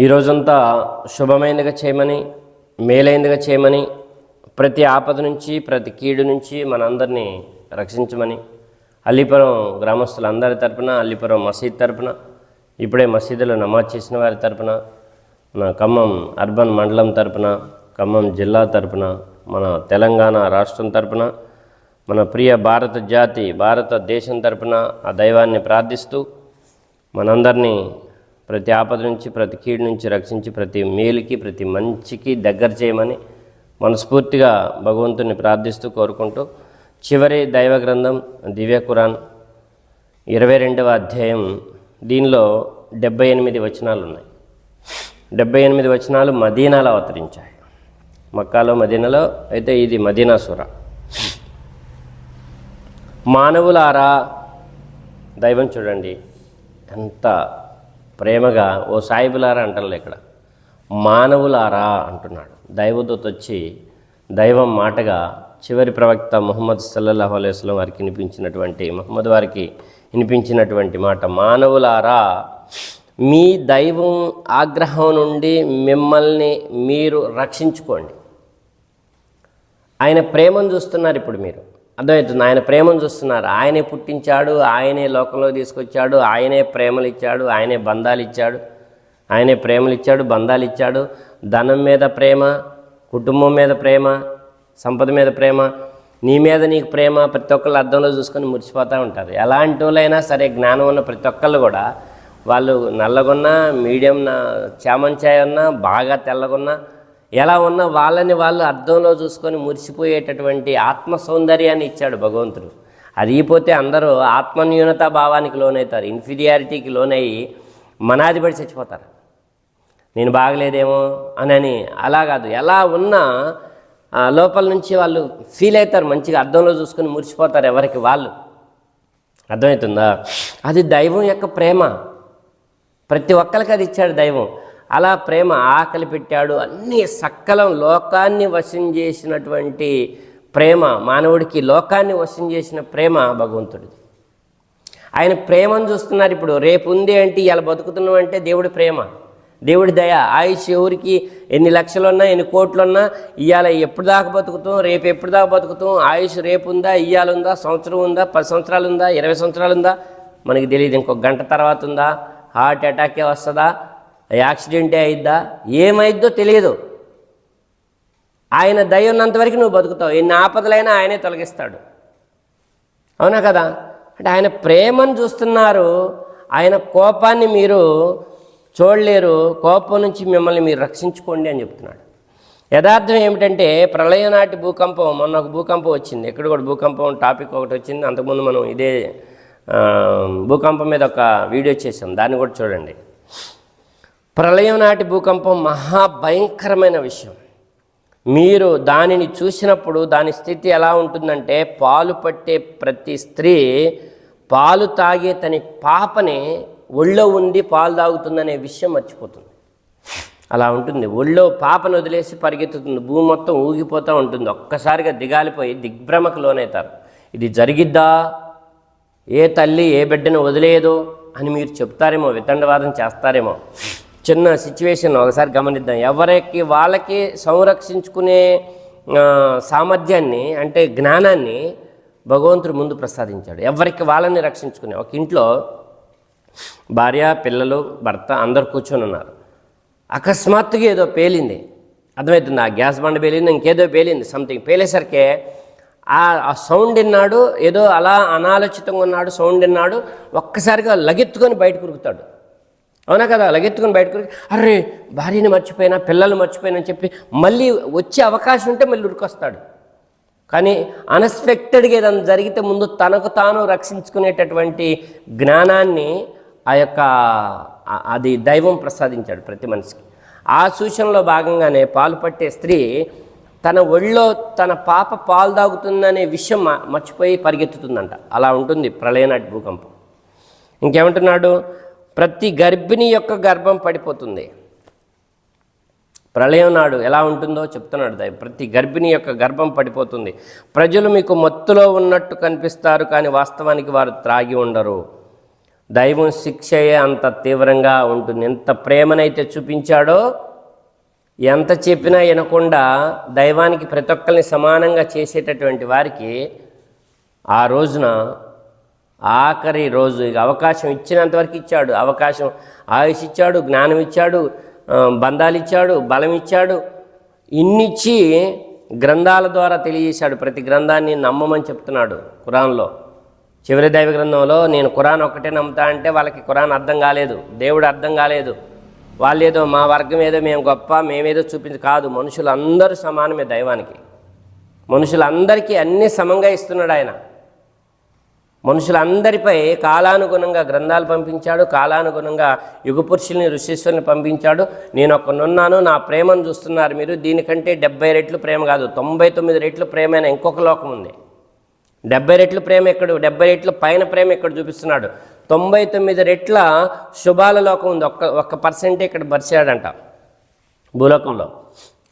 ఈ రోజంతా శుభమైనదిగా చేయమని మేలైనదిగా చేయమని ప్రతి ఆపద నుంచి ప్రతి కీడు నుంచి మనందరినీ రక్షించమని అల్లిపురం గ్రామస్తులందరి తరపున అల్లిపురం మసీద్ తరపున ఇప్పుడే మసీదులో నమాజ్ చేసిన వారి తరపున మన ఖమ్మం అర్బన్ మండలం తరపున ఖమ్మం జిల్లా తరపున మన తెలంగాణ రాష్ట్రం తరపున మన ప్రియ భారత జాతి భారతదేశం తరపున ఆ దైవాన్ని ప్రార్థిస్తూ మనందరినీ ప్రతి ఆపద నుంచి ప్రతి కీడు నుంచి రక్షించి ప్రతి మేలుకి ప్రతి మంచికి దగ్గర చేయమని మనస్ఫూర్తిగా భగవంతుని ప్రార్థిస్తూ కోరుకుంటూ చివరి దైవ గ్రంథం దివ్య కురాన్ ఇరవై రెండవ అధ్యాయం. దీనిలో డెబ్బై ఎనిమిది వచనాలు ఉన్నాయి. డెబ్బై ఎనిమిది వచనాలు మదీనాలో అవతరించాయి. మక్కాలో మదీనాలో అయితే ఇది మదీనా సుర. మానవులారా దైవం చూడండి ఎంత ప్రేమగా ఓ సాయిబులారా అంటారు ఇక్కడ. మానవులారా అంటున్నాడు. దైవదూత వచ్చి దైవం మాటగా చివరి ప్రవక్త ముహమ్మద్ సల్లల్లాహు అలైస్లం వారికి వినిపించినటువంటి మహమ్మద్ వారికి వినిపించినటువంటి మాట మానవులారా మీ దైవం ఆగ్రహం నుండి మిమ్మల్ని మీరు రక్షించుకోండి. ఆయన ప్రేమను చూస్తున్నారు ఇప్పుడు మీరు. అర్థమవుతుంది ఆయన ప్రేమను చూస్తున్నారు. ఆయనే పుట్టించాడు ఆయనే లోకంలో తీసుకొచ్చాడు ఆయనే ప్రేమలు ఇచ్చాడు ఆయనే బంధాలు ఇచ్చాడు ఆయనే ప్రేమలు ఇచ్చాడు బంధాలు ఇచ్చాడు. ధనం మీద ప్రేమ కుటుంబం మీద ప్రేమ సంపద మీద ప్రేమ నీ మీద నీకు ప్రేమ ప్రతి ఒక్కళ్ళు అర్థంలో చూసుకొని మురిసిపోతూ ఉంటారు. ఎలాంటి వాళ్ళైనా సరే జ్ఞానం ఉన్న ప్రతి ఒక్కళ్ళు కూడా వాళ్ళు నల్లగొన్నా మీడియం చామంచాయ ఉన్నా బాగా తెల్లగొన్నా ఎలా ఉన్నా వాళ్ళని వాళ్ళు అర్థంలో చూసుకొని మురిసిపోయేటటువంటి ఆత్మ సౌందర్యాన్ని ఇచ్చాడు భగవంతుడు. అది పోతే అందరూ ఆత్మన్యూనతా భావానికి లోనవుతారు ఇన్ఫీరియారిటీకి లోనయ్యి మనాధిపడి చచ్చిపోతారు. నేను బాగలేదేమో అని అలా కాదు. ఎలా ఉన్నా లోపల నుంచి వాళ్ళు ఫీల్ అవుతారు మంచిగా అర్థంలో చూసుకొని మురిసిపోతారు ఎవరికి వాళ్ళు. అర్థమవుతుందా? అది దైవం యొక్క ప్రేమ. ప్రతి ఒక్కరికి అది ఇచ్చాడు దైవం. అలా ప్రేమ ఆకలి పెట్టాడు. అన్ని సకలం లోకాన్ని వశం చేసినటువంటి ప్రేమ మానవుడికి లోకాన్ని వశం చేసిన ప్రేమ భగవంతుడిది. ఆయన ప్రేమను చూస్తున్నారు ఇప్పుడు. రేపు ఉంది అంటే ఇలా బతుకుతున్నాం అంటే దేవుడి ప్రేమ దేవుడి దయ. ఆయుష్ ఎవరికి? ఎన్ని లక్షలున్నా ఎన్ని కోట్లున్నా ఇవాళ ఎప్పుడు దాకా బతుకుతాం? రేపు ఎప్పుడు దాకా బతుకుతాం? ఆయుష్ రేపు ఉందా ఇవాళ ఉందా సంవత్సరం ఉందా పది సంవత్సరాలు ఉందా ఇరవై సంవత్సరాలు ఉందా? మనకి తెలియదు. ఇంకొక గంట తర్వాత ఉందా? హార్ట్ అటాకే వస్తుందా? యాక్సిడెంటే అయిద్దా? ఏమైద్దో తెలియదు. ఆయన దయ ఉన్నంతవరకు నువ్వు బతుకుతావు. ఎన్ని ఆపదలైనా ఆయనే తొలగిస్తాడు. అవునా కదా? అంటే ఆయన ప్రేమను చూస్తున్నారు. ఆయన కోపాన్ని మీరు చూడలేరు. కోపం నుంచి మిమ్మల్ని మీరు రక్షించుకోండి అని చెప్తున్నాడు. యథార్థం ఏమిటంటే ప్రళయం నాటి భూకంపం మొన్న ఒక భూకంపం వచ్చింది. ఎక్కడ కూడా భూకంపం టాపిక్ ఒకటి వచ్చింది. అంతకుముందు మనం ఇదే భూకంపం మీద ఒక వీడియో చేసాం దాన్ని కూడా చూడండి. ప్రళయం నాటి భూకంపం మహాభయంకరమైన విషయం. మీరు దానిని చూసినప్పుడు దాని స్థితి ఎలా ఉంటుందంటే పాలు పట్టే ప్రతి స్త్రీ పాలు తాగే తన పాపని ఒళ్ళో ఉండి పాలు తాగుతుందనే విషయం మర్చిపోతుంది. అలా ఉంటుంది. ఒళ్ళో పాపను వదిలేసి పరిగెత్తుతుంది. భూమి మొత్తం ఊగిపోతూ ఉంటుంది. ఒక్కసారిగా దిగాలిపోయి దిగ్భ్రమకు లోనవుతారు ఇది జరిగిద్దా? ఏ తల్లి ఏ బిడ్డను వదిలేదో అని మీరు చెప్తారేమో వితండవాదం చేస్తారేమో. చిన్న సిచ్యువేషన్ ఒకసారి గమనిద్దాం. ఎవరికి వాళ్ళకి సంరక్షించుకునే సామర్థ్యాన్ని అంటే జ్ఞానాన్ని భగవంతుడు ముందు ప్రసాదించాడు. ఎవరికి వాళ్ళని రక్షించుకునే ఒక ఇంట్లో భార్య పిల్లలు భర్త అందరు కూర్చొని ఉన్నారు. అకస్మాత్తుగా ఏదో పేలింది. అర్థమవుతుంది? ఆ గ్యాస్ బండ పేలింది ఇంకేదో పేలింది సంథింగ్ పేలేసరికి ఆ ఆ సౌండ్ విన్నాడు ఏదో అలా అనాలోచితంగా ఉన్నాడు సౌండ్ విన్నాడు ఒక్కసారిగా లగెత్తుకొని బయట కురుగుతాడు అవునా కదా? లగెత్తుకొని బయటకు ఉరికి అరే భార్యని మర్చిపోయినా పిల్లలు మర్చిపోయినా అని చెప్పి మళ్ళీ వచ్చే అవకాశం ఉంటే మళ్ళీ ఉరికొస్తాడు. కానీ అన్ఎక్స్పెక్టెడ్గా ఏదైనా జరిగితే ముందు తనకు తాను రక్షించుకునేటటువంటి జ్ఞానాన్ని ఆ యొక్క అది దైవం ప్రసాదించాడు ప్రతి మనిషికి. ఆ సూచనలో భాగంగానే పాలు పట్టే స్త్రీ తన ఒళ్ళో తన పాప పాలు తాగుతుందనే విషయం మ- మర్చిపోయి పరిగెత్తుతుందంట. అలా ఉంటుంది ప్రళయనాటి భూకంపం. ఇంకేమంటున్నాడు? ప్రతి గర్భిణి యొక్క గర్భం పడిపోతుంది. ప్రళయం నాడు ఎలా ఉంటుందో చెప్తున్నాడు దాని ప్రతి గర్భిణి యొక్క గర్భం పడిపోతుంది. ప్రజలు మీకు మత్తులో ఉన్నట్టు కనిపిస్తారు కానీ వాస్తవానికి వారు త్రాగి ఉండరు. దైవం శిక్షయే అంత తీవ్రంగా ఉంటుంది. ఎంత ప్రేమనైతే చూపించాడో ఎంత చెప్పినా వినకుండా దైవానికి ప్రతి ఒక్కరిని సమానంగా చేసేటటువంటి వారికి ఆ రోజున ఆఖరి రోజు ఇక అవకాశం ఇచ్చినంతవరకు ఇచ్చాడు. అవకాశం ఆయుష్ ఇచ్చాడు జ్ఞానం ఇచ్చాడు బంధాలు ఇచ్చాడు బలం ఇచ్చాడు. ఇన్నిచ్చి గ్రంథాల ద్వారా తెలియజేశాడు. ప్రతి గ్రంథాన్ని నమ్మమని చెప్తున్నాడు ఖురాన్లో. చివరి దైవ గ్రంథంలో నేను ఖురాన్ ఒక్కటే నమ్ముతా అంటే వాళ్ళకి ఖురాన్ అర్థం కాలేదు. దేవుడు అర్థం కాలేదు. వాళ్ళు ఏదో మా వర్గం ఏదో మేము గొప్ప మేమేదో చూపించి కాదు. మనుషులందరూ సమానమే దైవానికి. మనుషులందరికీ అన్నీ సమంగా ఇస్తున్నాడు ఆయన. మనుషులందరిపై కాలానుగుణంగా గ్రంథాలు పంపించాడు కాలానుగుణంగా యుగపురుషుల్ని ఋషీశ్వరుని పంపించాడు. నేను ఒక్కనున్నాను నా ప్రేమను చూస్తున్నారు మీరు. దీనికంటే డెబ్బై రెట్లు ప్రేమ కాదు తొంభై తొమ్మిది రెట్లు ప్రేమైన ఇంకొక లోకం ఉంది. డెబ్బై రెట్లు ప్రేమ ఇక్కడ డెబ్బై రెట్లు పైన ప్రేమ ఇక్కడ చూపిస్తున్నాడు? తొంభై తొమ్మిది రెట్ల శుభాల లోకం ఉంది. ఒక్క ఒక్క పర్సెంటే ఇక్కడ పరిచాడంట భూలోకంలో.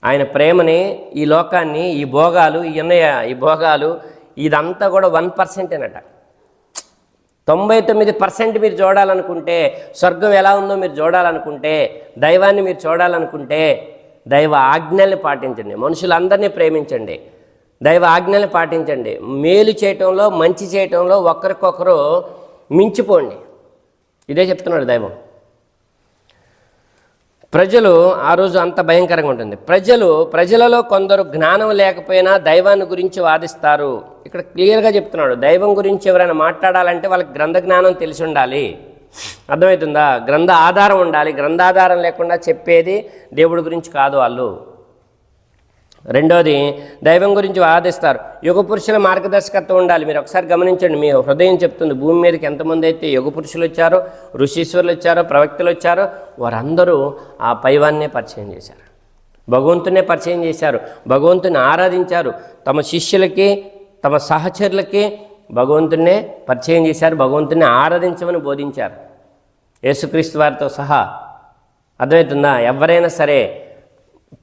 ఆయన ప్రేమని ఈ లోకాన్ని ఈ భోగాలు ఈ ఈ భోగాలు ఇదంతా కూడా వన్ పర్సెంటేనట. తొంభై తొమ్మిది పర్సెంట్ మీరు చూడాలనుకుంటే స్వర్గం ఎలా ఉందో మీరు చూడాలనుకుంటే దైవాన్ని మీరు చూడాలనుకుంటే దైవ ఆజ్ఞల్ని పాటించండి. మనుషులందరినీ ప్రేమించండి. దైవ ఆజ్ఞల్ని పాటించండి. మేలు చేయటంలో మంచి చేయటంలో ఒకరికొకరు మించిపోండి. ఇదే చెప్తున్నాడు దైవం. ప్రజలు ఆ రోజు అంత భయంకరంగా ఉంటుంది. ప్రజలు ప్రజలలో కొందరు జ్ఞానం లేకపోయినా దైవాన్ని గురించి వాదిస్తారు. ఇక్కడ క్లియర్గా చెప్తున్నాడు. దైవం గురించి ఎవరైనా మాట్లాడాలంటే వాళ్ళకి గ్రంథ జ్ఞానం తెలిసి ఉండాలి. అర్థమవుతుందా? గ్రంథ ఆధారం ఉండాలి. గ్రంథాధారం లేకుండా చెప్పేది దేవుడి గురించి కాదు వాళ్ళు. రెండోది దైవం గురించి వాదిస్తారు. యుగ పురుషుల మార్గదర్శకత్వం ఉండాలి. మీరు ఒకసారి గమనించండి. మీ హృదయం చెప్తుంది భూమి మీదకి ఎంతమంది అయితే యుగ పురుషులు వచ్చారో ఋషీశ్వరులు వచ్చారో ప్రవక్తలు వచ్చారో వారందరూ ఆ పైవాన్నే పరిచయం చేశారు. భగవంతునే పరిచయం చేశారు. భగవంతుని ఆరాధించారు. తమ శిష్యులకి తమ సహచరులకి భగవంతునే పరిచయం చేశారు. భగవంతుని ఆరాధించమని బోధించారు. యేసుక్రీస్తు వారితో సహా. అర్థమవుతుందా? ఎవరైనా సరే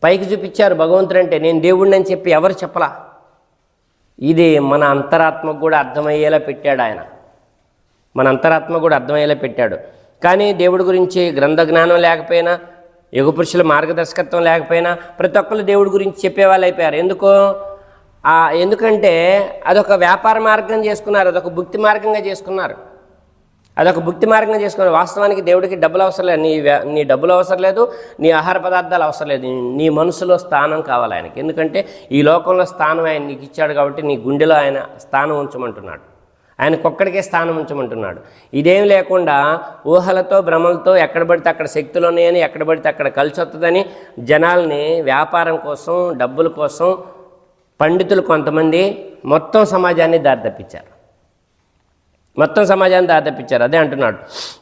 పైకి చూపించారు భగవంతుడు అంటే నేను దేవుడిని అని చెప్పి ఎవరు చెప్పలా? ఇది మన అంతరాత్మకు కూడా అర్థమయ్యేలా పెట్టాడు ఆయన. మన అంతరాత్మ కూడా అర్థమయ్యేలా పెట్టాడు. కానీ దేవుడి గురించి గ్రంథ జ్ఞానం లేకపోయినా యుగ పురుషుల మార్గదర్శకత్వం లేకపోయినా ప్రతి ఒక్కరు దేవుడి గురించి చెప్పేవాళ్ళు అయిపోయారు. ఎందుకు? ఎందుకంటే అదొక వ్యాపార మార్గం చేసుకున్నారు అదొక భుక్తి మార్గంగా చేసుకున్నారు. అదొక భుక్తి మార్గం చేసుకుని వాస్తవానికి దేవుడికి డబ్బులు అవసరం లేదు. నీ నీ డబ్బులు అవసరం లేదు. నీ ఆహార పదార్థాలు అవసరం లేదు. నీ మనసులో స్థానం కావాలి ఆయనకి. ఎందుకంటే ఈ లోకంలో స్థానం ఆయన నీకు ఇచ్చాడు కాబట్టి నీ గుండెలో ఆయన స్థానం ఉంచమంటున్నాడు. ఆయనకొక్కడికే స్థానం ఉంచమంటున్నాడు. ఇదేం లేకుండా ఊహలతో భ్రమలతో ఎక్కడ పడితే అక్కడ శక్తులు ఉన్నాయని ఎక్కడ పడితే అక్కడ కలిసి వస్తుందని జనాల్ని వ్యాపారం కోసం డబ్బుల కోసం పండితులు కొంతమంది మొత్తం సమాజాన్ని దారి తప్పించారు మొత్తం సమాజాన్ని దాదాపించారు అదే అంటున్నాడు.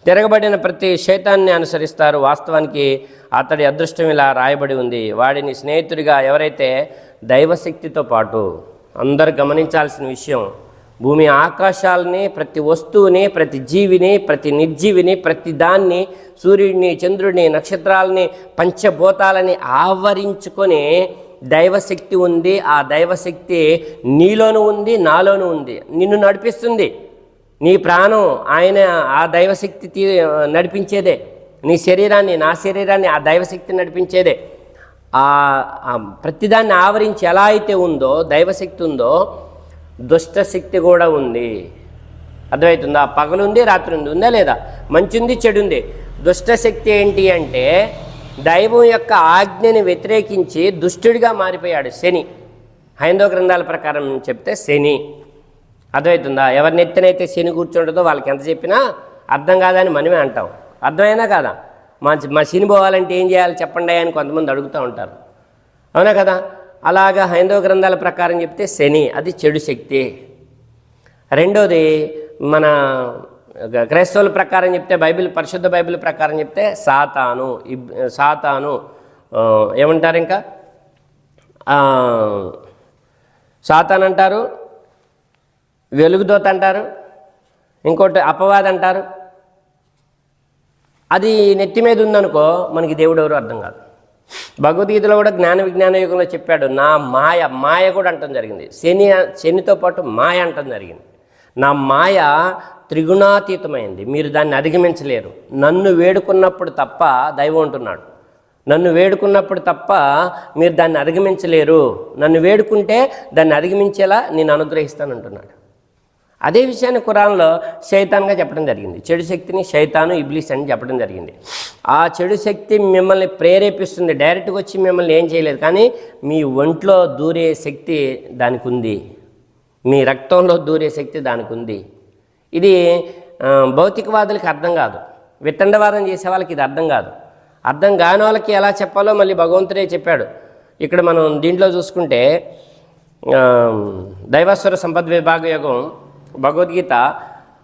తిరగబడిన ప్రతి శైతాన్ని అనుసరిస్తారు. వాస్తవానికి అతడి అదృష్టం ఇలా రాయబడి ఉంది. వాడిని స్నేహితుడిగా ఎవరైతే దైవశక్తితో పాటు అందరు గమనించాల్సిన విషయం భూమి ఆకాశాలని ప్రతి వస్తువుని ప్రతి జీవిని ప్రతి నిర్జీవిని ప్రతి దాన్ని సూర్యుడిని చంద్రుడిని నక్షత్రాలని పంచభూతాలని ఆవరించుకొని దైవశక్తి ఉంది. ఆ దైవశక్తి నీలోనూ ఉంది నాలోనూ ఉంది. నిన్ను నడిపిస్తుంది. నీ ప్రాణం ఆయన ఆ దైవశక్తి తీ నడిపించేదే. నీ శరీరాన్ని నా శరీరాన్ని ఆ దైవశక్తి నడిపించేదే. ఆ ఆ ప్రతిదాన్ని ఆవరించి ఎలా అయితే ఉందో దైవశక్తి ఉందో దుష్టశక్తి కూడా ఉంది. అర్థమవుతుందా? పగలుంది రాత్రి ఉంది ఉందా లేదా? మంచి ఉంది చెడు ఉంది దుష్టశక్తి ఏంటి అంటే దైవం యొక్క ఆజ్ఞని వ్యతిరేకించి దుష్టుడిగా మారిపోయాడు శని. హైందవ గ్రంథాల ప్రకారం చెప్తే శని. అర్థమవుతుందా? ఎవరి నెత్తినైతే శని కూర్చుంటుందో వాళ్ళకి ఎంత చెప్పినా అర్థం కాదని మనమే అంటాం. అర్థమైనా కాదా? మా మా శని పోవాలంటే ఏం చేయాలి చెప్పండి అని కొంతమంది అడుగుతూ ఉంటారు. అవునా కదా? అలాగా హైందవ గ్రంథాల ప్రకారం చెప్తే శని అది చెడు శక్తి. రెండోది మన క్రైస్తవుల ప్రకారం చెప్తే బైబిల్ పరిశుద్ధ బైబిల్ ప్రకారం చెప్తే సాతాను. ఇబ్ సాతాను. ఏమంటారు ఇంకా? సాతాన్ అంటారు? వెలుగుదోత అంటారు ఇంకోటి అపవాది అంటారు అది నెత్తి మీద ఉందనుకో మనకి దేవుడు ఎవరు అర్థం కాదు. భగవద్గీతలో కూడా జ్ఞాన విజ్ఞాన యుగంలో చెప్పాడు నా మాయ మాయ కూడా అంటం జరిగింది. శని శనితో పాటు మాయ అంటం జరిగింది. నా మాయ త్రిగుణాతీతమైంది మీరు దాన్ని అధిగమించలేరు. నన్ను వేడుకున్నప్పుడు తప్ప దైవం ఉంటున్నాడు నన్ను వేడుకున్నప్పుడు తప్ప మీరు దాన్ని అధిగమించలేరు. నన్ను వేడుకుంటే దాన్ని అధిగమించేలా నేను అనుగ్రహిస్తానంటున్నాడు. అదే విషయాన్ని కురాన్లో శైతాన్గా చెప్పడం జరిగింది. చెడు శక్తిని శైతాను ఇబ్లీస్ అని చెప్పడం జరిగింది. ఆ చెడు శక్తి మిమ్మల్ని ప్రేరేపిస్తుంది. డైరెక్ట్గా వచ్చి మిమ్మల్ని ఏం చేయలేదు. కానీ మీ ఒంట్లో దూరే శక్తి దానికి ఉంది మీ రక్తంలో దూరే శక్తి దానికి ఉంది ఇది భౌతికవాదులకు భౌతికవాదులకి అర్థం కాదు. విత్తండవాదం చేసే వాళ్ళకి ఇది అర్థం కాదు. అర్థం కాని వాళ్ళకి ఎలా చెప్పాలో మళ్ళీ భగవంతుడే చెప్పాడు. ఇక్కడ మనం దీంట్లో చూసుకుంటే దైవస్వర సంపద సంపద్ విభాగ యోగం భగవద్గీత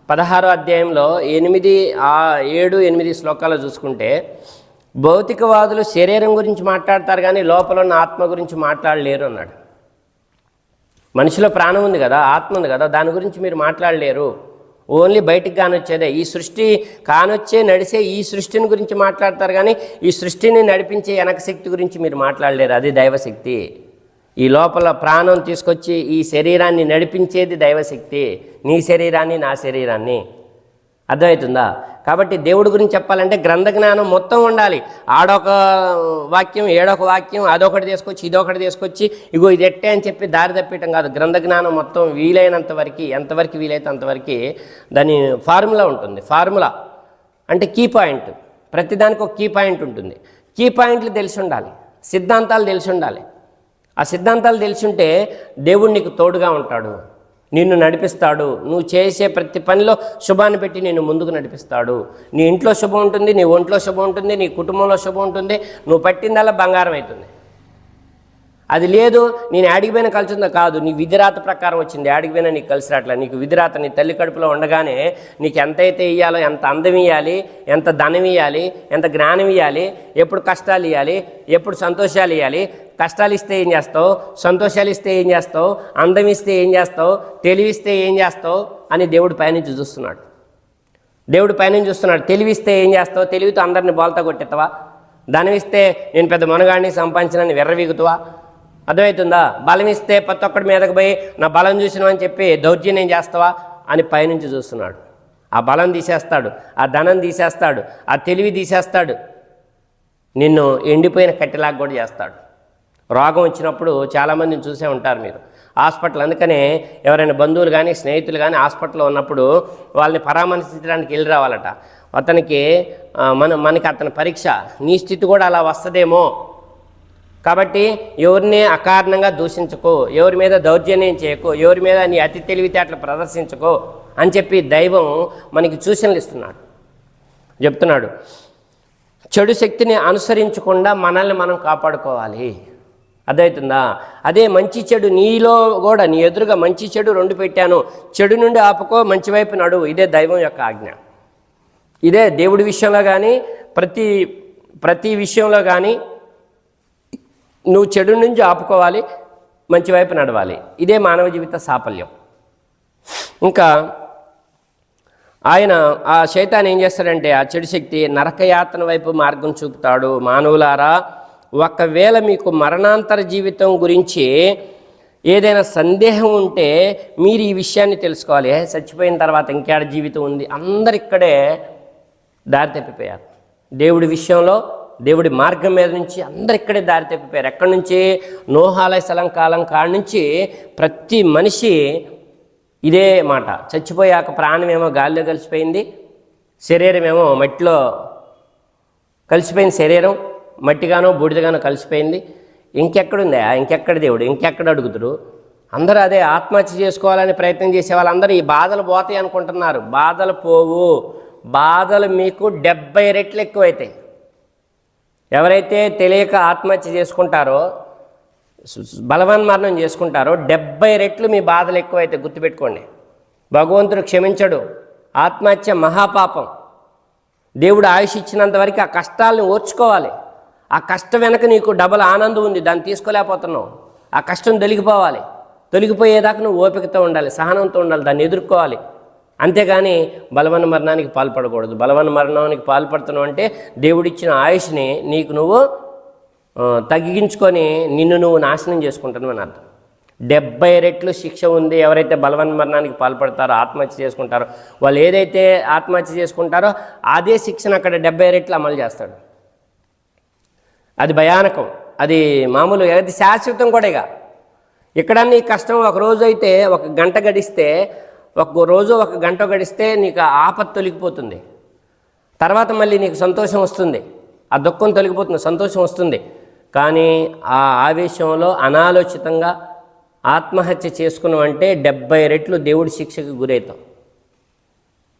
పదహారో అధ్యాయంలో ఎనిమిది ఆ ఏడు ఎనిమిది శ్లోకాలు చూసుకుంటే భౌతికవాదులు శరీరం గురించి మాట్లాడతారు కానీ లోపల ఉన్న ఆత్మ గురించి మాట్లాడలేరు అన్నాడు. మనిషిలో ప్రాణం ఉంది కదా ఆత్మ ఉంది కదా దాని గురించి మీరు మాట్లాడలేరు. ఓన్లీ బయటికి కానొచ్చేదే. ఈ సృష్టి కానొచ్చే నడిసే ఈ సృష్టిని గురించి మాట్లాడతారు కానీ ఈ సృష్టిని నడిపించే వెనక శక్తి గురించి మీరు మాట్లాడలేరు. అది దైవశక్తి. ఈ లోపల ప్రాణం తీసుకొచ్చి ఈ శరీరాన్ని నడిపించేది దైవశక్తి. నీ శరీరాన్ని నా శరీరాన్ని. అర్థమవుతుందా? కాబట్టి దేవుడి గురించి చెప్పాలంటే గ్రంథ జ్ఞానం మొత్తం ఉండాలి. ఆడొక వాక్యం ఏడొక వాక్యం అదొకటి తీసుకొచ్చి ఇదొకటి తీసుకొచ్చి ఇగో ఇది ఎట్టే అని చెప్పి దారి తప్పించడం కాదు. గ్రంథ జ్ఞానం మొత్తం వీలైనంత వరకు ఎంతవరకు వీలైతే అంతవరకు దాని ఫార్ములా ఉంటుంది. ఫార్ములా అంటే కీ పాయింట్. ప్రతిదానికి ఒక కీ పాయింట్ ఉంటుంది. కీ పాయింట్లు తెలిసి ఉండాలి. సిద్ధాంతాలు తెలిసి ఉండాలి. ఆ సిద్ధాంతాలు తెలిసి దేవుడు నీకు తోడుగా ఉంటాడు. నిన్ను నడిపిస్తాడు. నువ్వు చేసే ప్రతి పనిలో శుభాన్ని పెట్టి నిన్ను ముందుకు నడిపిస్తాడు. నీ ఇంట్లో శుభం ఉంటుంది నీ ఒంట్లో శుభం ఉంటుంది నీ కుటుంబంలో శుభం ఉంటుంది. నువ్వు పట్టిందల్లా బంగారం అవుతుంది. అది లేదు నేను ఆడిగిపోయిన కలిసిందో కాదు నీ విధిరాత ప్రకారం వచ్చింది ఆడిగిపోయినా నీకు కలిసి రావట్లే నీకు విధిరాత నీ తల్లి కడుపులో ఉండగానే నీకు ఎంతైతే ఇవ్వాలో ఎంత అందం ఇవ్వాలి ఎంత ధనం ఇవ్వాలి ఎంత జ్ఞానం ఇవ్వాలి ఎప్పుడు కష్టాలు ఇవ్వాలి ఎప్పుడు సంతోషాలు ఇవ్వాలి కష్టాలు ఇస్తే ఏం చేస్తావు సంతోషాలు ఇస్తే ఏం చేస్తావు అందం ఇస్తే ఏం చేస్తావు తెలివిస్తే ఏం చేస్తావు అని దేవుడు పైనుంచి చూస్తున్నాడు. దేవుడు పైనుంచి చూస్తున్నాడు తెలివిస్తే ఏం చేస్తావు తెలివితో అందరిని బోల్తా కొట్టెత్తవా? ధనమిస్తే నేను పెద్ద మనగాడిని సంపాదించినని వెర్రవీగుతావా? అర్థమవుతుందా? బలం ఇస్తే ప్రతి ఒక్కడి మీదకి పోయి నా బలం చూసినావు అని చెప్పి దౌర్జన్యం చేస్తావా? అని పైనుంచి చూస్తున్నాడు. ఆ బలం తీసేస్తాడు ఆ ధనం తీసేస్తాడు ఆ తెలివి తీసేస్తాడు. నిన్ను ఎండిపోయిన కట్టెలాగా కూడా చేస్తాడు. రోగం వచ్చినప్పుడు చాలామందిని చూసే ఉంటారు మీరు. హాస్పిటల్ అందుకనే ఎవరైనా బంధువులు కానీ స్నేహితులు కానీ హాస్పిటల్లో ఉన్నప్పుడు వాళ్ళని పరామర్శించడానికి వెళ్ళి రావాలట. అతనికి మన మనకి అతని పరీక్ష నీ స్థితి కూడా అలా వస్తుందేమో కాబట్టి ఎవరిని అకారణంగా దూషించుకో ఎవరి మీద దౌర్జన్యం చేయకో ఎవరి మీద నీ అతి తెలివితేటలు ప్రదర్శించుకో అని చెప్పి దైవం మనకి సూచనలు ఇస్తున్నాడు. చెప్తున్నాడు. చెడు శక్తిని అనుసరించకుండా మనల్ని మనం కాపాడుకోవాలి. అదవుతుందా అదే మంచి చెడు నీలో కూడా నీ ఎదురుగా మంచి చెడు రెండు పెట్టాను. చెడు నుండి ఆపుకో మంచి వైపు నడువు ఇదే దైవం యొక్క ఆజ్ఞ. ఇదే దేవుడి విషయంలో కానీ ప్రతి ప్రతి విషయంలో కానీ నువ్వు చెడు నుంచి ఆపుకోవాలి మంచి వైపు నడవాలి. ఇదే మానవ జీవిత సాఫల్యం. ఇంకా ఆయన ఆ శైతాన్ ఏం చేస్తాడంటే ఆ చెడు శక్తి నరకయాతన వైపు మార్గం చూపుతాడు. మానవులారా ఒకవేళ మీకు మరణాంతర జీవితం గురించి ఏదైనా సందేహం ఉంటే మీరు ఈ విషయాన్ని తెలుసుకోవాలి. చచ్చిపోయిన తర్వాత ఇంకేడ జీవితం ఉంది? అందరు ఇక్కడే దారి తప్పిపోయారు. దేవుడి విషయంలో దేవుడి మార్గం మీద నుంచి అందరు ఇక్కడే దారి తప్పిపోయారు. ఎక్కడి నుంచి? నోహాలయ స్థలం కాలం కాడ నుంచి ప్రతి మనిషి ఇదే మాట. చచ్చిపోయాక ప్రాణం ఏమో గాలిలో కలిసిపోయింది శరీరం ఏమో మట్టిలో కలిసిపోయిన శరీరం మట్టిగానో బూడిదగానో కలిసిపోయింది. ఇంకెక్కడుందా? ఇంకెక్కడ దేవుడు? ఇంకెక్కడ అడుగుతుడు అందరూ అదే ఆత్మహత్య చేసుకోవాలని ప్రయత్నం చేసే వాళ్ళందరూ ఈ బాధలు పోతాయి అనుకుంటున్నారు. బాధలు పోవు. బాధలు మీకు డెబ్బై రెట్లు ఎక్కువైతాయి. ఎవరైతే తెలియక ఆత్మహత్య చేసుకుంటారో బలవన్మరణం బలవన్ మరణం చేసుకుంటారో డెబ్బై రెట్లు మీ బాధలు ఎక్కువైతే గుర్తుపెట్టుకోండి. భగవంతుడు క్షమించడు. ఆత్మహత్య మహాపాపం. దేవుడు ఆయుష్ ఇచ్చినంత వరకు ఆ కష్టాలను ఓర్చుకోవాలి. ఆ కష్టం వెనక నీకు డబల్ ఆనందం ఉంది దాన్ని తీసుకోలేకపోతున్నావు. ఆ కష్టం తొలగిపోవాలి. తొలగిపోయేదాకా నువ్వు ఓపికతో ఉండాలి సహనంతో ఉండాలి దాన్ని ఎదుర్కోవాలి. అంతేగాని బలవన్ మరణానికి పాల్పడకూడదు. బలవన్ మరణానికి పాల్పడుతున్నావు అంటే దేవుడిచ్చిన ఆయుష్ని నీకు నువ్వు తగ్గించుకొని నిన్ను నువ్వు నాశనం చేసుకుంటున్నావు అని అర్థం. డెబ్బై రెట్లు శిక్ష ఉంది ఎవరైతే బలవన్ మరణానికి పాల్పడతారో ఆత్మహత్య చేసుకుంటారో వాళ్ళు ఏదైతే ఆత్మహత్య చేసుకుంటారో అదే శిక్షను అక్కడ డెబ్బై రెట్లు అమలు చేస్తాడు. అది భయానకం. అది మామూలు అది శాశ్వతం కూడా ఇక. ఇక్కడ నీ కష్టం ఒక రోజు అయితే ఒక గంట గడిస్తే ఒక రోజు ఒక గంట గడిస్తే నీకు ఆ తొలగిపోతుంది. తర్వాత మళ్ళీ నీకు సంతోషం వస్తుంది. ఆ దుఃఖం తొలగిపోతుంది సంతోషం వస్తుంది. కానీ ఆ ఆవేశంలో అనాలోచితంగా ఆత్మహత్య చేసుకున్నాం అంటే డెబ్బై రెట్లు దేవుడి శిక్షకు గురవుతాం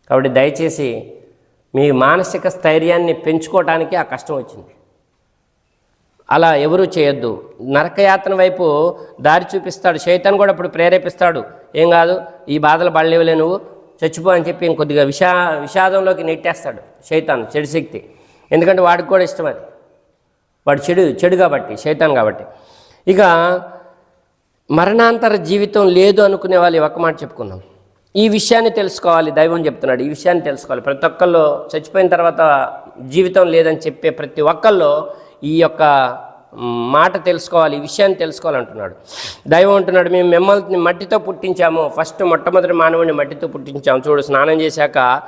కాబట్టి దయచేసి మీ మానసిక స్థైర్యాన్ని పెంచుకోవటానికి ఆ కష్టం వచ్చింది. అలా ఎవరూ చేయొద్దు. నరకయాతన వైపు దారి చూపిస్తాడు. శైతాన్ కూడా ఇప్పుడు ప్రేరేపిస్తాడు. ఏం కాదు ఈ బాధలు పడలేవులే నువ్వు చచ్చిపో అని చెప్పి ఇంకొద్దిగా విషా విషాదంలోకి నెట్టేస్తాడు శైతాన్ చెడు శక్తి. ఎందుకంటే వాడికి కూడా ఇష్టం అది. వాడు చెడు చెడు కాబట్టి శైతాన్ కాబట్టి. ఇక మరణాంతర జీవితం లేదు అనుకునే వాళ్ళు ఒక మాట చెప్పుకున్నాం ఈ విషయాన్ని తెలుసుకోవాలి దైవం చెప్తున్నాడు. ఈ విషయాన్ని తెలుసుకోవాలి. ప్రతి ఒక్కళ్ళు చచ్చిపోయిన తర్వాత జీవితం లేదని చెప్పే ప్రతి ఒక్కళ్ళు ఈ యొక్క మాట తెలుసుకోవాలి ఈ విషయాన్ని తెలుసుకోవాలంటున్నాడు. దైవం అంటున్నాడు మేము మిమ్మల్ని మట్టితో పుట్టించాము. ఫస్ట్ మొట్టమొదటి మానవుడిని మట్టితో పుట్టించాము. చూడు స్నానం చేశాక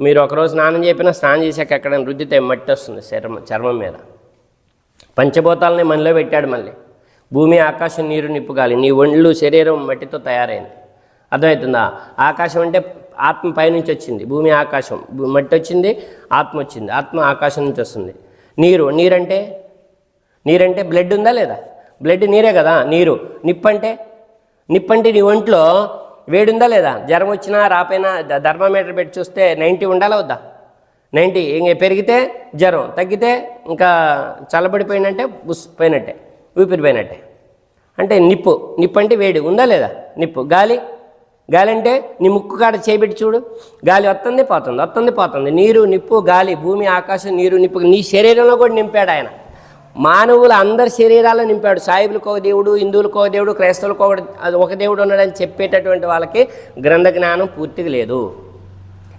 మీరు ఒకరోజు స్నానం చెప్పినా స్నానం చేశాక ఎక్కడైనా రుద్దితే మట్టి వస్తుంది చర్మం చర్మం మీద. పంచభూతాలని మనలో పెట్టాడు మళ్ళీ. భూమి ఆకాశం నీరు నిప్పు గాలి నీ ఒండ్లు శరీరం మట్టితో తయారైంది. అర్థమవుతుందా? ఆకాశం అంటే ఆత్మ పైనుంచి వచ్చింది. భూమి ఆకాశం. భూ- మట్టి వచ్చింది ఆత్మ వచ్చింది. ఆత్మ ఆకాశం నుంచి వస్తుంది. నీరు నీరంటే? నీరంటే బ్లడ్ ఉందా లేదా? బ్లడ్ నీరే కదా నీరు. నిప్పంటే? నిప్పంటే నీ ఒంట్లో వేడి ఉందా లేదా? జ్వరం వచ్చినా రాపోయినా థర్మామీటర్ పెట్టి చూస్తే నైంటీ ఉండాలా వద్దా? నైంటీ ఇంక పెరిగితే జ్వరం తగ్గితే ఇంకా చల్లబడిపోయిందంటే బుస్ పోయినట్టే ఊపిరి పోయినట్టే అంటే నిప్పు. నిప్పు అంటే వేడి. ఉందా లేదా? నిప్పు. గాలి? గాలి అంటే నీ ముక్కు కాడ చేపెట్టి చూడు. గాలి వస్తుంది పోతుంది వస్తుంది పోతుంది. నీరు నిప్పు గాలి భూమి ఆకాశం నీరు నిప్పు నీ శరీరంలో కూడా నింపాడు ఆయన. మానవులు అందరి శరీరాల్లో నింపాడు. సాయిబులకు ఒక దేవుడు హిందువులకు ఒక దేవుడు క్రైస్తవులకు ఒక అది ఒక దేవుడు ఉన్నాడని చెప్పేటటువంటి వాళ్ళకి గ్రంథ జ్ఞానం పూర్తిగా లేదు.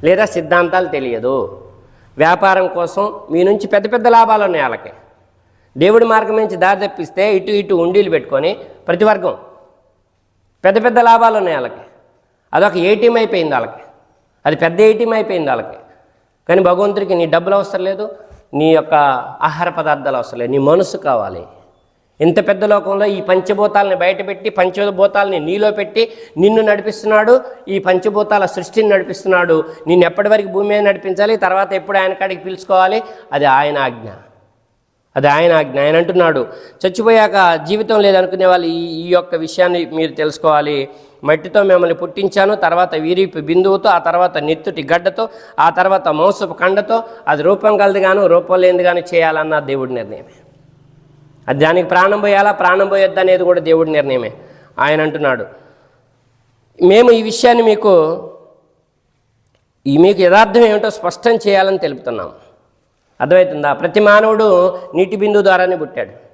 లేదా సిద్ధాంతాలు తెలియదు. వ్యాపారం కోసం మీ నుంచి పెద్ద పెద్ద లాభాలు ఉన్నాయి వాళ్ళకి. దేవుడి మార్గం నుంచి దారి తప్పిస్తే ఇటు ఇటు ఉండీలు పెట్టుకొని ప్రతి వర్గం పెద్ద పెద్ద లాభాలు ఉన్నాయి వాళ్ళకి. అదొక ఏటీఎం అయిపోయింది వాళ్ళకి. అది పెద్ద ఏటీఎం అయిపోయింది వాళ్ళకి. కానీ భగవంతుడికి నీ డబ్బులు అవసరం లేదు నీ యొక్క ఆహార పదార్థాలు అవసరం లేదు నీ మనసు కావాలి. ఇంత పెద్ద లోకంలో ఈ పంచభూతాలని బయటపెట్టి పంచభూతాలని నీలో పెట్టి నిన్ను నడిపిస్తున్నాడు ఈ పంచభూతాల సృష్టిని నడిపిస్తున్నాడు. నిన్ను ఎప్పటి వరకు భూమి మీద నడిపించాలి తర్వాత ఎప్పుడు ఆయన కాడికి పిలుచుకోవాలి అది ఆయన ఆజ్ఞ. అది ఆయన ఆజ్ఞ. ఆయన అంటున్నాడు చచ్చిపోయాక జీవితం లేదనుకునే వాళ్ళు ఈ ఈ యొక్క విషయాన్ని మీరు తెలుసుకోవాలి. మట్టితో మిమ్మల్ని పుట్టించాను తర్వాత వీరిపు బిందువుతో ఆ తర్వాత నెత్తుటి గడ్డతో ఆ తర్వాత మౌసపు కండతో అది రూపం కలది గాను రూపం లేనిది గాను చేయాలన్న దేవుడి నిర్ణయమే. అది దానికి ప్రాణం పోయాలా ప్రాణం పోయొద్దు అనేది కూడా దేవుడి నిర్ణయమే. ఆయన అంటున్నాడు మేము ఈ విషయాన్ని మీకు ఈ మీకు యథార్థం ఏమిటో స్పష్టం చేయాలని తెలుపుతున్నాం. అర్థమవుతుందా? ప్రతి మానవుడు నీటి బిందువు ద్వారానే పుట్టాడు.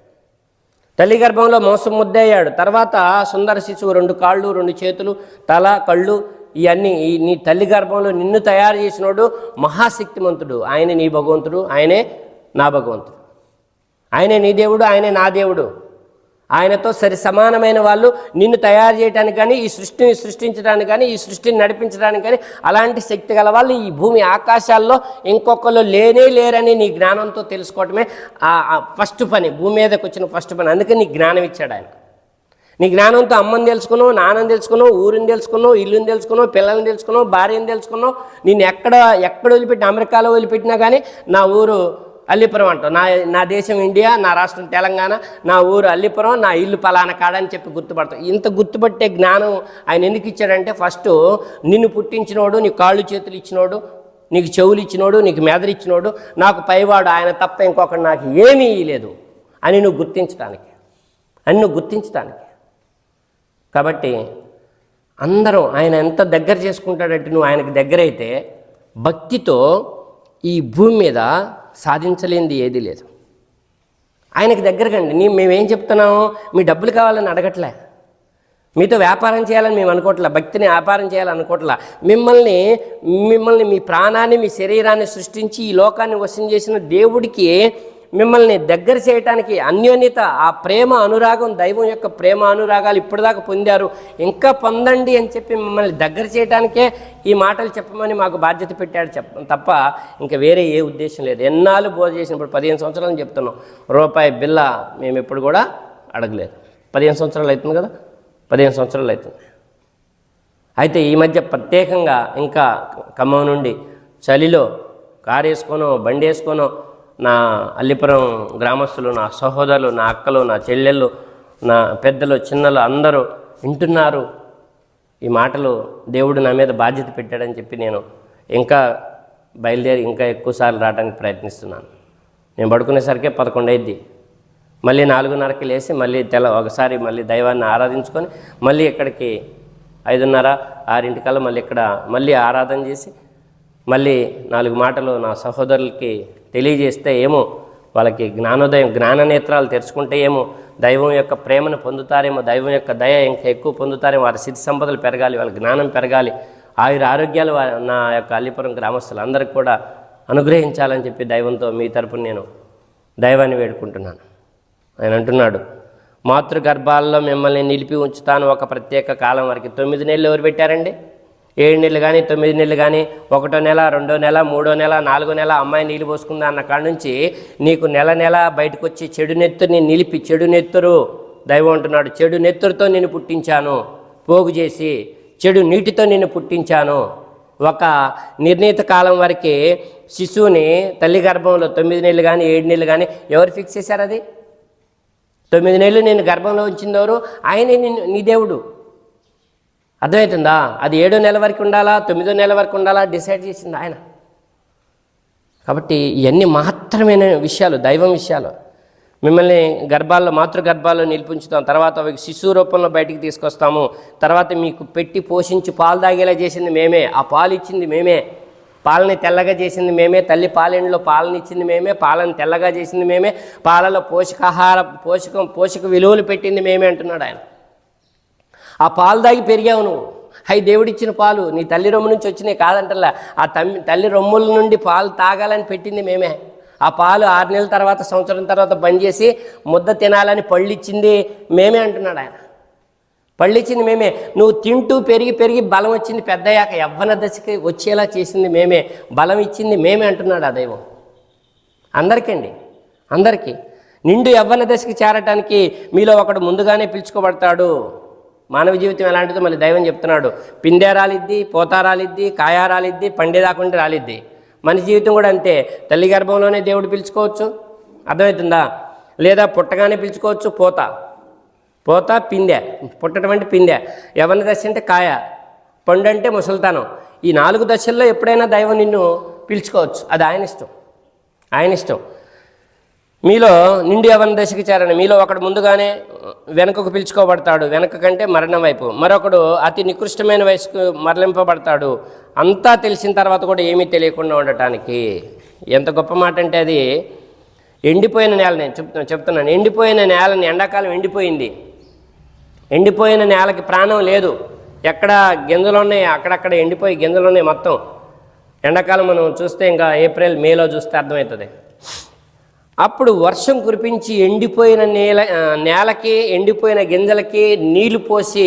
తల్లి గర్భంలో మోసం ముద్దయ్యాడు. తర్వాత సుందర శిశువు రెండు కాళ్ళు రెండు చేతులు తల కళ్ళు ఇవన్నీ ఈ నీ తల్లి గర్భంలో నిన్ను తయారు చేసినోడు మహాశక్తిమంతుడు. ఆయనే నీ భగవంతుడు ఆయనే నా భగవంతుడు. ఆయనే నీ దేవుడు ఆయనే నా దేవుడు. ఆయనతో సరి సమానమైన వాళ్ళు నిన్ను తయారు చేయడానికి కానీ ఈ సృష్టిని సృష్టించడానికి కానీ ఈ సృష్టిని నడిపించడానికి కానీ అలాంటి శక్తి గల వాళ్ళు ఈ భూమి ఆకాశాల్లో ఇంకొకరు లేనే లేరని నీ జ్ఞానంతో తెలుసుకోవటమే ఆ ఫస్ట్ పని. భూమి మీదకి వచ్చిన ఫస్ట్ పని. అందుకే నీ జ్ఞానం ఇచ్చాడు ఆయన. నీ జ్ఞానంతో అమ్మని తెలుసుకున్నావు నాన్నని తెలుసుకున్నావు ఊరిని తెలుసుకున్నావు ఇల్లుని తెలుసుకున్నావు పిల్లల్ని తెలుసుకున్నావు భార్యని తెలుసుకున్నావు. నేను ఎక్కడ ఎక్కడ వదిలిపెట్టిన అమెరికాలో వదిలిపెట్టినా కానీ నా ఊరు అల్లిపురం అంటాం నా నా దేశం ఇండియా నా రాష్ట్రం తెలంగాణ నా ఊరు అల్లిపురం నా ఇల్లు పలానా కాడని చెప్పి గుర్తుపడతాం ఇంత గుర్తుపట్టే జ్ఞానం ఆయన ఎందుకు ఇచ్చాడంటే ఫస్ట్ నిన్ను పుట్టించినోడు నీ కాళ్ళు చేతులు ఇచ్చినోడు నీకు చెవులు ఇచ్చినోడు నీకు మెదడు ఇచ్చినోడు నాకు పైవాడు ఆయన తప్ప ఇంకొకటి నాకు ఏమీ ఇయ్యలేదు అని నువ్వు గుర్తించడానికి అని నువ్వు గుర్తించడానికి కాబట్టి అందరం ఆయన ఎంత దగ్గర చేసుకుంటాడంటే నువ్వు ఆయనకు దగ్గరైతే భక్తితో ఈ భూమి మీద సాధించలేనిది ఏదీ లేదు. ఆయనకి దగ్గరకండి. నీ మేమేం చెప్తున్నాము మీ డబ్బులు కావాలని అడగట్లే. మీతో వ్యాపారం చేయాలని మేము అనుకోవట్లే. భక్తిని వ్యాపారం చేయాలనుకోవట్లా. మిమ్మల్ని మిమ్మల్ని మీ ప్రాణాన్ని మీ శరీరాన్ని సృష్టించి ఈ లోకాన్ని వశం చేసిన దేవుడికి మిమ్మల్ని దగ్గర చేయటానికి అన్యోన్యత ఆ ప్రేమ అనురాగం దైవం యొక్క ప్రేమ అనురాగాలు ఇప్పటిదాకా పొందారు. ఇంకా పొందండి అని చెప్పి మిమ్మల్ని దగ్గర చేయటానికే ఈ మాటలు చెప్పమని మాకు బాధ్యత పెట్టాడు చెప్ప తప్ప ఇంకా వేరే ఏ ఉద్దేశం లేదు. ఎన్నాళ్ళు బోధ చేసినప్పుడు పదిహేను సంవత్సరాలు చెప్తున్నాం. రూపాయి బిల్ల మేము ఎప్పుడు కూడా అడగలేదు. పదిహేను సంవత్సరాలు అవుతుంది కదా? పదిహేను సంవత్సరాలు అవుతుంది. అయితే ఈ మధ్య ప్రత్యేకంగా ఇంకా ఖమ్మం నుండి చలిలో కారు వేసుకోనో బండి వేసుకోనో నా అల్లిపురం గ్రామస్తులు నా సహోదరులు నా అక్కలు నా చెల్లెళ్ళు నా పెద్దలు చిన్నలు అందరూ వింటున్నారు. ఈ మాటలు దేవుడు నా మీద బాధ్యత పెట్టాడని చెప్పి నేను ఇంకా బయలుదేరి ఇంకా ఎక్కువసార్లు రావడానికి ప్రయత్నిస్తున్నాను. నేను పడుకునేసరికి పదకొండు అయింది. మళ్ళీ నాలుగున్నరకి లేచి మళ్ళీ తెల ఒకసారి మళ్ళీ దైవాన్ని ఆరాధించుకొని మళ్ళీ ఇక్కడికి ఐదున్నర ఆరింటికల్లా మళ్ళీ ఇక్కడ మళ్ళీ ఆరాధన చేసి మళ్ళీ నాలుగు మాటలు నా సహోదరులకి తెలియజేస్తే ఏమో వాళ్ళకి జ్ఞానోదయం జ్ఞాన నేత్రాలు తెరుచుకుంటే ఏమో దైవం యొక్క ప్రేమను పొందుతారేమో దైవం యొక్క దయ ఇంకా ఎక్కువ పొందుతారేమో వారి సిద్ధి సంపదలు పెరగాలి వాళ్ళ జ్ఞానం పెరగాలి ఆయుర ఆరోగ్యాలు నా యొక్క అల్లిపురం గ్రామస్తులందరికీ కూడా అనుగ్రహించాలని చెప్పి దైవంతో మీ తరపున నేను దైవాన్ని వేడుకుంటున్నాను. ఆయన అంటున్నాడు మాతృగర్భాల్లో మిమ్మల్ని నిలిపి ఉంచుతాను. ఒక ప్రత్యేక కాలం వరకు తొమ్మిది నెలలు ఎవరు పెట్టారండి? ఏడు నెలలు కానీ తొమ్మిది నెలలు కానీ ఒకటో నెల రెండో నెల మూడో నెల నాలుగో నెల అమ్మాయి నీళ్ళు పోసుకుందా అన్న కాడ నుంచి నీకు నెల నెల బయటకు వచ్చి చెడు నెత్తుని నిలిపి చెడు నెత్తురు. దైవం అంటున్నాడు చెడు నెత్తురుతో నేను పుట్టించాను. పోగు చేసి చెడు నీటితో నేను పుట్టించాను. ఒక నిర్ణీత కాలం వరకే శిశువుని తల్లి గర్భంలో తొమ్మిది నెలలు కానీ ఏడు నెలలు కానీ ఎవరు ఫిక్స్ చేశారు అది? తొమ్మిది నెలలు నేను గర్భంలో ఉంచిందెవరు ఆయనే నిన్ను నీ దేవుడు. అర్థమవుతుందా? అది ఏడో నెల వరకు ఉండాలా తొమ్మిదో నెల వరకు ఉండాలా డిసైడ్ చేసింది ఆయన. కాబట్టి ఇవన్నీ మహత్తరమైన విషయాలు దైవం విషయాలు. మిమ్మల్ని గర్భాల్లో మాతృగర్భాల్లో నిలిపించుతాం తర్వాత శిశువు రూపంలో బయటికి తీసుకొస్తాము. తర్వాత మీకు పెట్టి పోషించి పాలు తాగేలా చేసింది మేమే. ఆ పాలు ఇచ్చింది మేమే. పాలని తెల్లగా చేసింది మేమే. తల్లి పాలెండ్లో పాలను ఇచ్చింది మేమే. పాలను తెల్లగా చేసింది మేమే. పాలలో పోషకాహార పోషకం పోషక విలువలు పెట్టింది మేమే అంటున్నాడు ఆయన. ఆ పాలు తాగి పెరిగావు నువ్వు. అవి దేవుడిచ్చిన పాలు. నీ తల్లి రొమ్ము నుంచి వచ్చినాయి కాదంటల్లా. ఆ తమ్మి తల్లి రొమ్ముల నుండి పాలు తాగాలని పెట్టింది మేమే. ఆ పాలు ఆరు నెలల తర్వాత సంవత్సరం తర్వాత బంద్ చేసి ముద్ద తినాలని పళ్ళు ఇచ్చింది మేమే అంటున్నాడు ఆయన. పళ్ళు ఇచ్చింది మేమే. నువ్వు తింటూ పెరిగి పెరిగి బలం వచ్చింది పెద్దయ్యాక యవ్వన దశకి వచ్చేలా చేసింది మేమే. బలం ఇచ్చింది మేమే అంటున్నాడు ఆ దైవం. అందరికండి. అందరికీ. నిండు యవ్వన దశకి చేరటానికి మీలో ఒకడు ముందుగానే పిలుచుకోబడతాడు. మానవ జీవితం ఎలాంటిదో మళ్ళీ దైవం చెప్తున్నాడు. పిండే రాలిద్ది పోతా రాలిద్ది కాయ రాలిద్ది పండే దాకుంటే రాలిద్ది. మన జీవితం కూడా అంతే. తల్లి గర్భంలోనే దేవుడు పిలుచుకోవచ్చు. అర్థమవుతుందా? లేదా పుట్టగానే పిలుచుకోవచ్చు పోతా. పోత పిందె పుట్టటువంటి పిందె యవన దశ అంటే కాయ. పండు అంటే ముసలితనం. ఈ నాలుగు దశల్లో ఎప్పుడైనా దైవం నిన్ను పిలుచుకోవచ్చు. అది ఆయన ఇష్టం. ఆయన ఇష్టం. మీలో నిండు యవన దశకి చేరని మీలో ఒకడు ముందుగానే వెనకకు పిలుచుకోబడతాడు వెనక కంటే మరణం వైపు. మరొకడు అతి నికృష్టమైన వయసుకు మరలింపబడతాడు. అంతా తెలిసిన తర్వాత కూడా ఏమీ తెలియకుండా ఉండటానికి. ఎంత గొప్ప మాట అంటే అది ఎండిపోయిన నేల నేను చెప్తున్నాను చెప్తున్నాను. ఎండిపోయిన నేలని ఎండాకాలం ఎండిపోయింది. ఎండిపోయిన నేలకి ప్రాణం లేదు. ఎక్కడ గింజలు ఉన్నాయి అక్కడక్కడ ఎండిపోయి గింజలు ఉన్నాయి మొత్తం. ఎండాకాలం మనం చూస్తే ఇంకా ఏప్రిల్ మేలో చూస్తే అర్థమవుతుంది. అప్పుడు వర్షం కురిపించి ఎండిపోయిన నేల నేలకి ఎండిపోయిన గింజలకి నీళ్ళు పోసి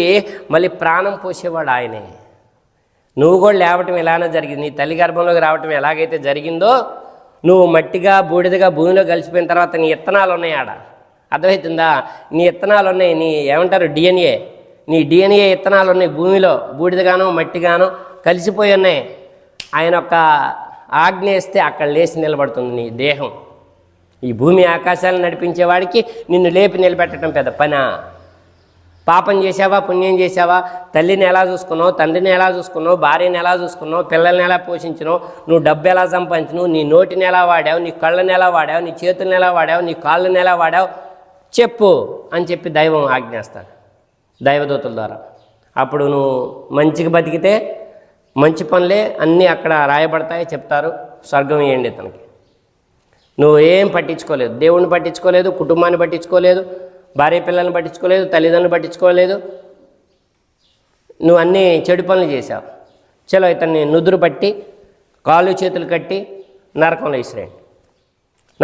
మళ్ళీ ప్రాణం పోసేవాడు ఆయనే. నువ్వు కూడా లేవటం ఎలానో జరిగింది. నీ తల్లి గర్భంలోకి రావటం ఎలాగైతే జరిగిందో నువ్వు మట్టిగా బూడిదగా భూమిలో కలిసిపోయిన తర్వాత నీ ఇత్తనాలు ఉన్నాయి ఆడ. అర్థమవుతుందా నీ ఇత్తనాలు ఉన్నాయి నీ ఏమంటారు డిఎన్ఏ నీ డిఎన్ఏ ఇత్తనాలు ఉన్నాయి భూమిలో బూడిదగానో మట్టిగానో కలిసిపోయి ఉన్నాయి. ఆయన ఒక ఆజ్ఞ ఇస్తే అక్కడ లేచి నిలబడుతుంది నీ దేహం. ఈ భూమి ఆకాశాలను నడిపించేవాడికి నిన్ను లేపి నిలబెట్టడం పెద్ద పనా? పాపం చేసావా పుణ్యం చేసావా తల్లిని ఎలా చూసుకున్నావు? తండ్రిని ఎలా చూసుకున్నావు? భార్యని ఎలా చూసుకున్నావు? పిల్లల్ని ఎలా పోషించినావు? నువ్వు డబ్బు ఎలా సంపాదించినావు? నీ నోటిని ఎలా వాడావు? నీ కళ్ళని ఎలా వాడావు? నీ చేతులను ఎలా వాడావు? నీ కాళ్ళని ఎలా వాడావు? చెప్పు అని చెప్పి దైవం ఆజ్ఞాస్తాడు దైవదూతల ద్వారా. అప్పుడు నువ్వు మంచిగా బతికితే మంచి పనులే అన్నీ అక్కడ రాయబడతాయి చెప్తారు. స్వర్గం ఇవ్వండి తనకి నువ్వు ఏం పట్టించుకోలేదు. దేవుణ్ణి పట్టించుకోలేదు కుటుంబాన్ని పట్టించుకోలేదు భార్య పిల్లల్ని పట్టించుకోలేదు తల్లిదండ్రులు పట్టించుకోలేదు. నువ్వు అన్నీ చెడు పనులు చేశావు. చలో ఇతన్ని నుదురు పట్టి కాళ్ళు చేతులు కట్టి నరకంలో ఇసిరేయండి.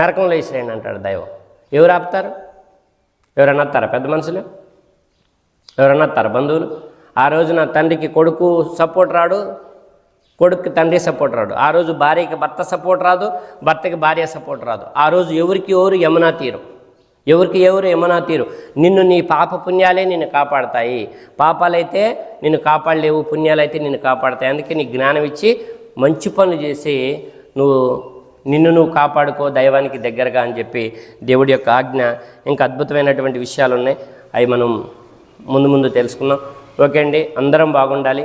నరకంలో ఇసిరేయండి అంటాడు దైవం. ఎవరు ఆపుతారు? ఎవరన్నా అత్తారా పెద్ద మనుషులు? ఎవరన్నా అత్తారా బంధువులు? ఆ రోజు నా తండ్రికి కొడుకు సపోర్ట్ రాడు కొడుకు తండ్రి సపోర్ట్ రాడు. ఆ రోజు భార్యకి భర్త సపోర్ట్ రాదు భర్తకి భార్య సపోర్ట్ రాదు. ఆ రోజు ఎవరికి ఎవరు యమునా తీరు? ఎవరికి ఎవరు యమునా తీరు? నిన్ను నీ పాప పుణ్యాలే నిన్ను కాపాడతాయి. పాపాలైతే నిన్ను కాపాడలేవు పుణ్యాలైతే నిన్ను కాపాడతాయి. అందుకే నీ జ్ఞానం ఇచ్చి మంచి పనులు చేసి నువ్వు నిన్ను నువ్వు కాపాడుకో దైవానికి దగ్గరగా అని చెప్పి దేవుడి యొక్క ఆజ్ఞ. ఇంకా అద్భుతమైనటువంటి విషయాలు ఉన్నాయి అవి మనం ముందు ముందు తెలుసుకుందాం. ఓకే అండి అందరం బాగుండాలి.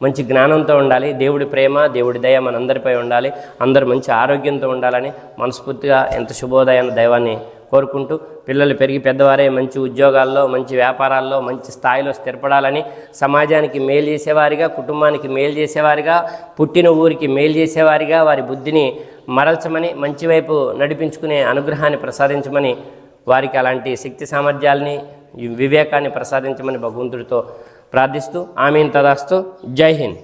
మంచి జ్ఞానంతో ఉండాలి దేవుడి ప్రేమ దేవుడి దయ మనందరిపై ఉండాలి అందరూ మంచి ఆరోగ్యంతో ఉండాలని మనస్ఫూర్తిగా ఎంత శుభోదయాన్ని దైవాన్ని కోరుకుంటూ పిల్లలు పెరిగి పెద్దవారే మంచి ఉద్యోగాల్లో మంచి వ్యాపారాల్లో మంచి స్థాయిలో స్థిరపడాలని సమాజానికి మేలు చేసేవారిగా కుటుంబానికి మేలు చేసేవారిగా పుట్టిన ఊరికి మేలు చేసేవారిగా వారి బుద్ధిని మరల్చమని మంచి వైపు నడిపించుకునే అనుగ్రహాన్ని ప్రసాదించమని వారికి అలాంటి శక్తి సామర్థ్యాల్ని వివేకాన్ని ప్రసాదించమని భగవంతుడితో ప్రార్థిస్తూ ఆమెను తదాస్తూ జై హింద్.